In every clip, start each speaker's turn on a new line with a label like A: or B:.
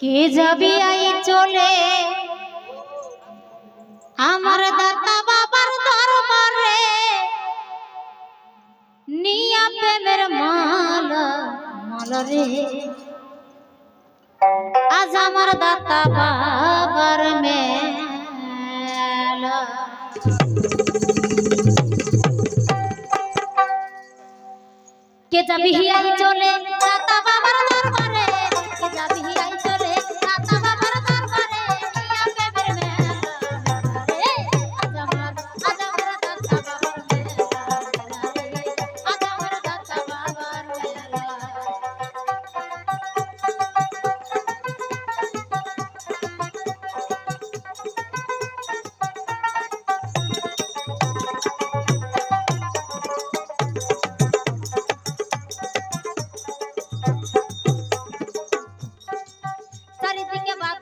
A: কে যাবি আই চলে? আমার দাতা বাবার দরবারে নিয়া প্রেমের মালা মালা রে। আজ আমার দাতা বাবার মেলা। কে যাবি হিয়াই চলে? দাতা বাবার দরবারে। কে যাবি হিয়াই চলে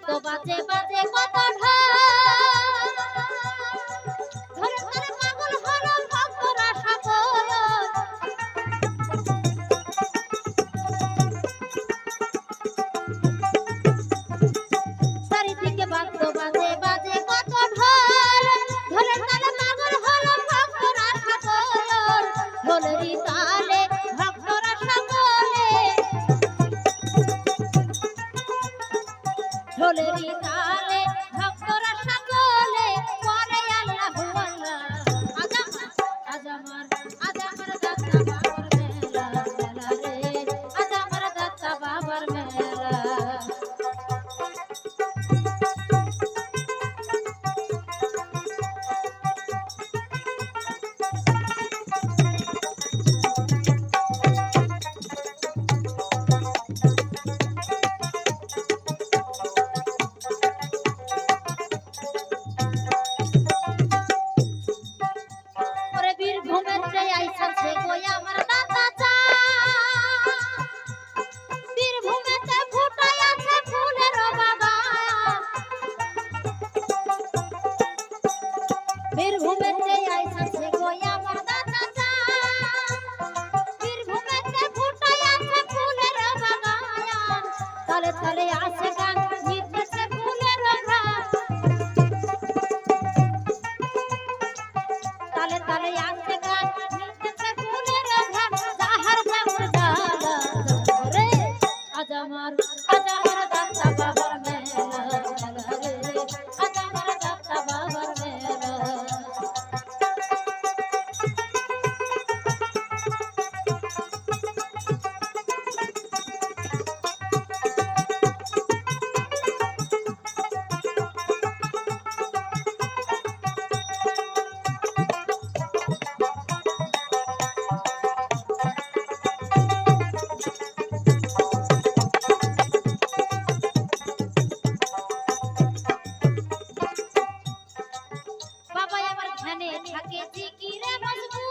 A: বাদ্য বাজে বাজে কত ধরে ধরে পাগল হলো ভক্তরা বাজে বাজে তলে তলে আছে গান নিতেছে ফুলের ঘ্রাণ তালে তালে আসে গান que te quiere más mucho.